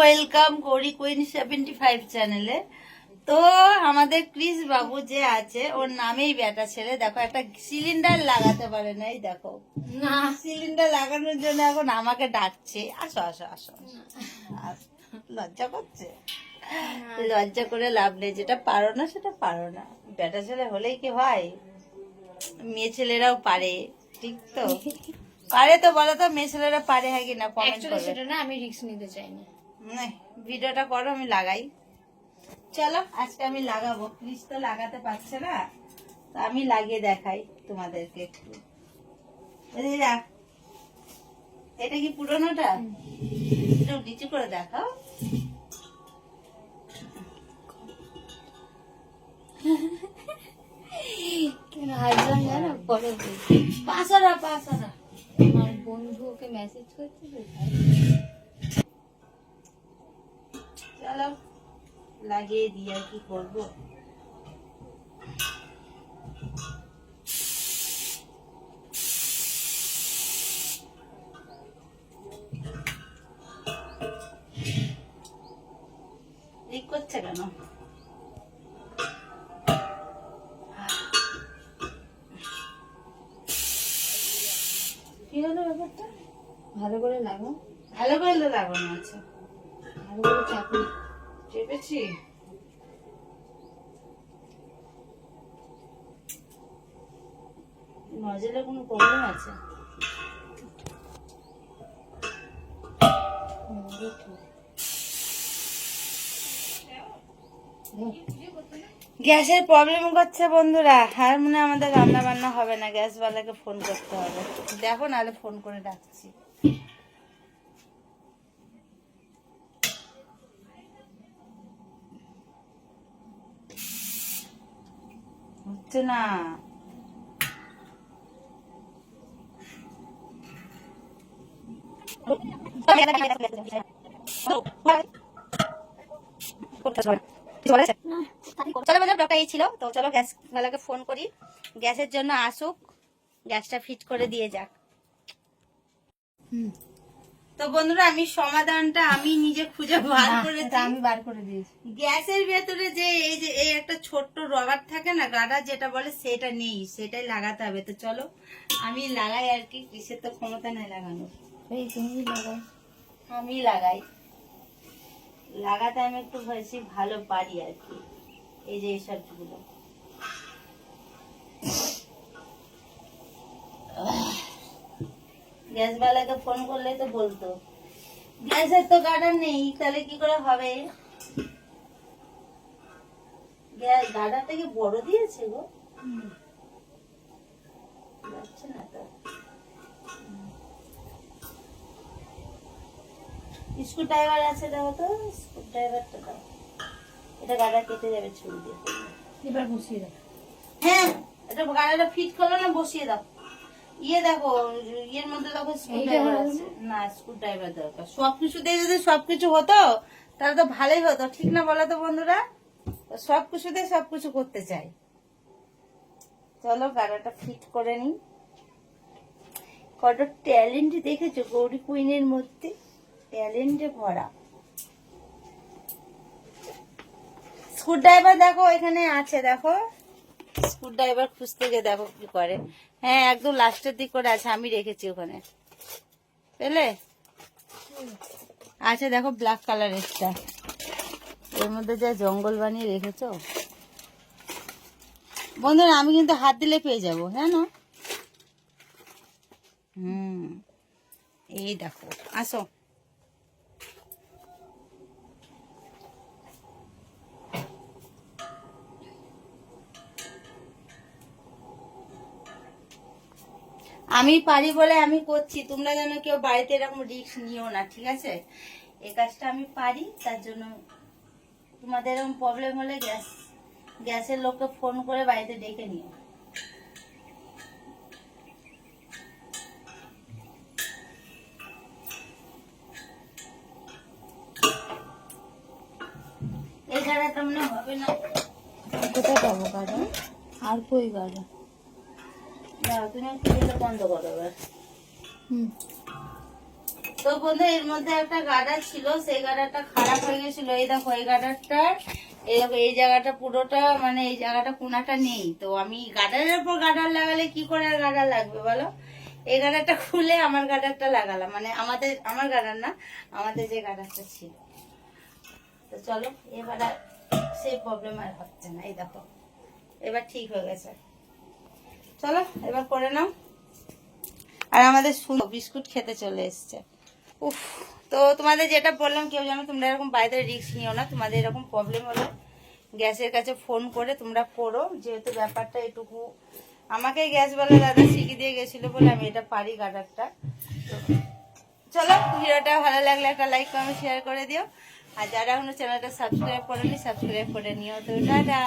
Welcome করি queen seventy five চ্যানেলে তো আমাদের ক্রিস বাবু যে আছে ওর নামেই বেটা ছেলে। দেখো একটা সিলিন্ডার লাগাতে পারে না এই দেখো। না। সিলিন্ডার লাগানোর জন্য এখন আমাকে ডাকছে। আসো আসো আসো লজ্জা করছে? লজ্জা করে লাভ নেই। যেটা পারো না সেটা পারো না। বেটা ছেলে হলেই কি হয়? মেয়ে ছেলেরাও পারে ঠিক তো? পারে তো বলো তো মেয়ে ছেলেরা পারে হ্যাঁ কিনা কমেন্ট অ্যাকচুয়ালি করবে। সেটা না আমি রিস্ক নিতে চাই না নে, ভিডিওটা করো, আমি লাগাই। চলো, আজকে আমি লাগাবো। প্লিজ তো লাগাতে পারছে না, তো আমি লাগিয়ে দেখাই তোমাদেরকে একটু। এটা কি পুরোনোটা? নিচু করে দেখাও। পাঁচরা পাঁচরা আমার বন্ধু ওকে মেসেজ করছে চলো লাগিয়ে দিয়ে আর কি করব। করছে কেন? কি হলো ব্যাপারটা? ভালো করে লাগো ভালো করে লাগানো আছে। ভালো করে চাকরি চেপেছি নজলে কোনো প্রবলেম আছে? গ্যাসের প্রবলেম করছে বন্ধুরা। আর মনে আমাদের রান্না বান্না হবে না। গ্যাসওয়ালাকে ফোন করতে হবে। দেখো, নাহলে ফোন করে ডাকছি। হচ্ছে না। চলো ব্লগটা এই ছিল। তো চলো গ্যাস ফোন করি। গ্যাসের জন্য আসুক, গ্যাসটা ফিট করে দিয়ে যাক। তো বন্ধুরা আমি সমাধানটা আমি নিজে খুঁজে বার করেছি। আমি বার করে দিয়েছি। গ্যাসের ভেতরে যে এই যে এই একটা ছোট্ট রবার থাকে না গাডার যেটা বলে সেটা নেই সেটাই লাগাতে হবে। তো চলো আমি লাগাই আর কি কিসের তো ক্ষমতা নেই লাগানোর। এই তুমি লাগাও। আমি লাগাই। লাগাতে আমি একটু ভালো পারি আর কি এই যে এইসব গ্যাসওয়ালাকে ফোন করলে তো বলতো। গ্যাসের তো গার্ডার নেই তাহলে কি করে হবে? গ্যাস গার্ডারটা কি বড় দিয়েছে গো? যাচ্ছে না তো। স্ক্রু ড্রাইভার আছে দেখো তো স্ক্রু ড্রাইভারটা দাও। এটা গাড়া কেটে যাবে ছুরি দিয়ে। এবার বসিয়ে দাও। হ্যাঁ এটা গাড়াটা ফিট করল না বসিয়ে দাও। ইয়ে দেখো ইয়ের মধ্যে দেখো স্ক্রু এইটা ড্রাইভার আছে। না স্ক্রু ড্রাইভার দরকার। সবকিছু দিয়ে যদি সবকিছু হতো তাহলে তো ভালোই হতো। ঠিক না বলো তো বন্ধুরা? সবকিছু করতে চাই। চলো গাড়াটা ফিট করে নি কত ট্যালেন্ট দেখেছ গৌরী কুইনের মধ্যে? ট্যালেন্টে ভরা। স্ক্রু ড্রাইভার দেখো এখানে আছে দেখো। স্ক্রু ড্রাইভার খুঁজতে গিয়ে দেখো কি করে। হ্যাঁ একদম লাস্টের দিক করে আছে, আমি রেখেছি ওখানে। পেলে? আছে, দেখো ব্ল্যাক কালার একটা এর মধ্যে যা জঙ্গল বানিয়ে রেখেছো। বন্ধুরা, আমি কিন্তু হাত দিলে পেয়ে যাব হ্যাঁ না হুম, এই দেখো, আসো। আমি পারি বলে আমি করছি তোমরা যেন কেউ বাড়িতে এরকম রিস্ক নিও না ঠিক আছে? এই কাজটা আমি পারি তার জন্য তোমাদের এরকম প্রবলেম হলে গ্যাস গ্যাসের লোককে ফোন করে বাড়িতে ডেকে নিও। এই জায়গাটা মনে হবে না? কোথায় পাবো গাড়ি আর কই গাড়ি বন্ধ করো হুম। তো বন্ধু এর মধ্যে একটা গার্ডার ছিল সেই গার্ডারটা খারাপ হয়ে গেছিল। এই দেখো এই গার্ডারটার এই দেখো এই জায়গাটা পুরোটা মানে এই জায়গাটা কোনাটা নেই। তো আমি গার্ডারের উপর গার্ডার লাগালে কি করে আর গার্ডার লাগবে বলো? এই গার্ডারটা খুলে আমার গার্ডারটা লাগালাম। মানে আমাদের আমার গার্ডার না আমাদের যে গার্ডারটা ছিল। তো চলো এবার সেই প্রবলেম আর হচ্ছে না। এই দেখো এবার ঠিক হয়ে গেছে। চলো, এবার করে নাও। আর আমাদের বিস্কুট খেতে চলে এসছে। উফ, তো তোমাদের যেটা বললাম, কেউ যেন তোমরা এরকম বাইরে রিস্ক নিও না, তোমাদের এরকম প্রবলেম হলে গ্যাসের কাছে ফোন করে তোমরা করো যেহেতু ব্যাপারটা এটুকু। আমাকে গ্যাস বলে দাদা শিখিয়ে দিয়ে গেছিল বলে আমি এটা পারি গার্ডারটা তো চলো, ভিডিওটা ভালো লাগলে একটা লাইক কমেন্ট শেয়ার করে দিও। আর যারা এখনও চ্যানেলটা সাবস্ক্রাইব করেনি সাবস্ক্রাইব করে নিও। তো টাটা।